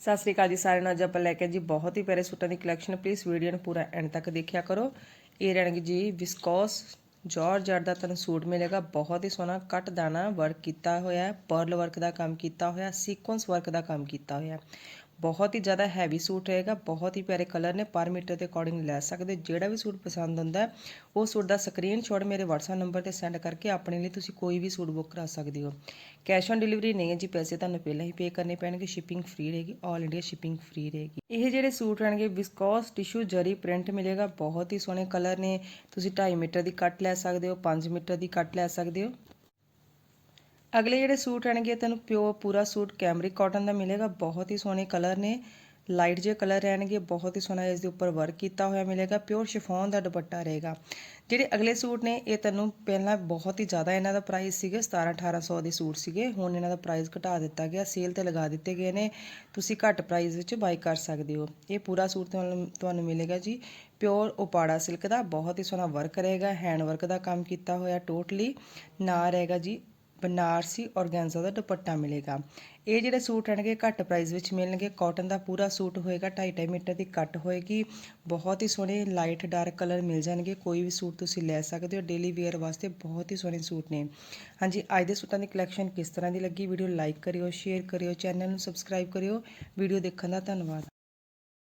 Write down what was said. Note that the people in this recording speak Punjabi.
ਸਤਿ ਸ੍ਰੀ ਅਕਾਲ ਜੀ ਸਾਰਿਆਂ ਨੂੰ। ਅੱਜ ਆਪਾਂ ਲੈ ਕੇ ਜੀ ਬਹੁਤ ਹੀ ਪਿਆਰੇ ਸੂਟਾਂ ਦੀ ਕਲੈਕਸ਼ਨ ਪਲੀਜ਼ ਵੀਡੀਓ ਨੂੰ ਪੂਰਾ ਐਂਡ ਤੱਕ ਦੇਖਿਆ ਕਰੋ। ਇਹ ਰਹਿਣਗੇ ਜੀ ਵਿਸਕੋਸ ਜਾਰਜਟ ਦਾ ਤੁਹਾਨੂੰ ਸੂਟ ਮਿਲੇਗਾ। ਬਹੁਤ ਹੀ ਸੋਹਣਾ ਕੱਟ ਦਾਣਾ ਵਰਕ ਕੀਤਾ ਹੋਇਆ ਹੈ। ਪਰਲ ਵਰਕ ਦਾ ਕੰਮ ਕੀਤਾ ਹੋਇਆ ਸੀਕੁਐਂਸ ਵਰਕ ਦਾ ਕੰਮ ਕੀਤਾ ਹੋਇਆ ਬਹੁਤ ਹੀ ਜ਼ਿਆਦਾ ਹੈਵੀ ਸੂਟ ਰਹੇਗਾ, ਬਹੁਤ ਹੀ ਪਿਆਰੇ ਕਲਰ ਨੇ, ਪਰ ਮੀਟਰ ਦੇ ਅਕੋਰਡਿੰਗ ਲੈ ਸਕਦੇ ਹੋ। ਜਿਹੜਾ ਵੀ ਸੂਟ ਪਸੰਦ ਹੁੰਦਾ, ਉਹ ਸੂਟ ਦਾ ਸਕਰੀਨਸ਼ਾਟ ਮੇਰੇ WhatsApp ਨੰਬਰ ਤੇ ਸੈਂਡ ਕਰਕੇ ਆਪਣੇ ਲਈ ਤੁਸੀਂ ਕੋਈ ਵੀ ਸੂਟ ਬੁੱਕ ਕਰਾ ਸਕਦੇ ਹੋ ਕੈਸ਼ ਔਨ ਡਿਲੀਵਰੀ ਨਹੀਂ ਹੈ ਜੀ, ਪੈਸੇ ਤੁਹਾਨੂੰ ਪਹਿਲਾਂ ਹੀ ਪੇ ਕਰਨੇ ਪੈਣਗੇ ਸ਼ਿਪਿੰਗ ਫ੍ਰੀ ਰਹੇਗੀ ਆਲ ਇੰਡੀਆ ਸ਼ਿਪਿੰਗ ਫ੍ਰੀ ਰਹੇਗੀ ਇਹ ਜਿਹੜੇ ਸੂਟ ਰਹਿਣਗੇ ਵਿਸਕੋਸ ਟਿਸ਼ੂ ਜਰੀ ਪ੍ਰਿੰਟ ਮਿਲੇਗਾ, ਬਹੁਤ ਹੀ ਸੋਹਣੇ ਕਲਰ ਨੇ, ਤੁਸੀਂ 2.5 ਮੀਟਰ ਦੀ ਕੱਟ ਲੈ ਸਕਦੇ ਹੋ 5 ਮੀਟਰ ਦੀ ਕੱਟ ਲੈ ਸਕਦੇ ਹੋ ਅਗਲੇ ਜਿਹੜੇ ਸੂਟ ਰਹਿਣਗੇ ਤੈਨੂੰ ਪਿਓ ਪੂਰਾ ਸੂਟ ਕੈਮਰਿਕ ਕਾਟਨ ਦਾ ਮਿਲੇਗਾ, ਬਹੁਤ ਹੀ ਸੋਹਣੇ ਕਲਰ ਨੇ। ਲਾਈਟ ਜੇ ਕਲਰ ਰਹਿਣਗੇ, ਬਹੁਤ ਹੀ ਸੋਹਣਾ ਇਸ ਦੇ ਉੱਪਰ ਵਰਕ ਕੀਤਾ ਹੋਇਆ ਮਿਲੇਗਾ ਪਿਓਰ ਸ਼ਿਫੋਨ ਦਾ ਦੁਪੱਟਾ ਰਹੇਗਾ। ਜਿਹੜੇ ਅਗਲੇ ਸੂਟ ਨੇ, ਇਹ ਤੈਨੂੰ ਪਹਿਲਾਂ ਬਹੁਤ ਹੀ ਜ਼ਿਆਦਾ ਇਹਨਾਂ ਦਾ ਪ੍ਰਾਈਸ ਸੀਗੇ 17 1800 ਦੇ ਸੂਟ ਸੀਗੇ, ਹੁਣ ਇਹਨਾਂ ਦਾ ਪ੍ਰਾਈਸ ਘਟਾ ਦਿੱਤਾ ਗਿਆ ਸੇਲ ਤੇ ਲਗਾ ਦਿੱਤੇ ਗਏ ਨੇ, ਤੁਸੀਂ ਘੱਟ ਪ੍ਰਾਈਸ ਵਿੱਚ ਬਾਈ ਕਰ ਸਕਦੇ ਹੋ। ਇਹ ਪੂਰਾ ਸੂਟ ਤੁਹਾਨੂੰ ਤੁਹਾਨੂੰ ਮਿਲੇਗਾ ਜੀ ਪਿਓਰ ਉਪਾੜਾ ਸਿਲਕ ਦਾ, ਬਹੁਤ ਹੀ ਸੋਹਣਾ ਵਰਕ ਰਹੇਗਾ ਹੈਂਡ ਵਰਕ ਦਾ ਕੰਮ ਕੀਤਾ ਹੋਇਆ ਟੋਟਲੀ ਨਾ ਰਹੇਗਾ ਜੀ ਬਨਾਰਸੀ ਔਰਗੈਂਜ਼ਾ ਦਾ ਦੁਪੱਟਾ ਮਿਲੇਗਾ। ਇਹ ਜਿਹੜੇ ਸੂਟ ਰਹਿਣਗੇ, ਘੱਟ ਪ੍ਰਾਈਸ ਵਿੱਚ ਮਿਲਣਗੇ। ਕਾਟਨ ਦਾ ਪੂਰਾ ਸੂਟ ਹੋਏਗਾ 2.5 ਮੀਟਰ ਦੀ ਕੱਟ ਹੋਏਗੀ। ਬਹੁਤ ਹੀ ਸੋਹਣੇ ਲਾਈਟ ਡਾਰਕ ਕਲਰ ਮਿਲ ਜਾਣਗੇ। ਕੋਈ ਵੀ ਸੂਟ ਤੁਸੀਂ ਲੈ ਸਕਦੇ ਹੋ। ਡੇਲੀ ਵੇਅਰ ਵਾਸਤੇ ਬਹੁਤ ਹੀ ਸੋਹਣੇ ਸੂਟ ਨੇ। ਹਾਂਜੀ, ਅੱਜ ਦੇ ਸੂਟਾਂ ਦੀ ਕਲੈਕਸ਼ਨ ਕਿਸ ਤਰ੍ਹਾਂ ਦੀ ਲੱਗੀ? ਵੀਡੀਓ ਲਾਈਕ ਕਰਿਓ ਸ਼ੇਅਰ ਕਰਿਓ ਚੈਨਲ ਨੂੰ ਸਬਸਕ੍ਰਾਈਬ ਕਰਿਓ। ਵੀਡੀਓ ਦੇਖਣ ਦਾ ਧੰਨਵਾਦ।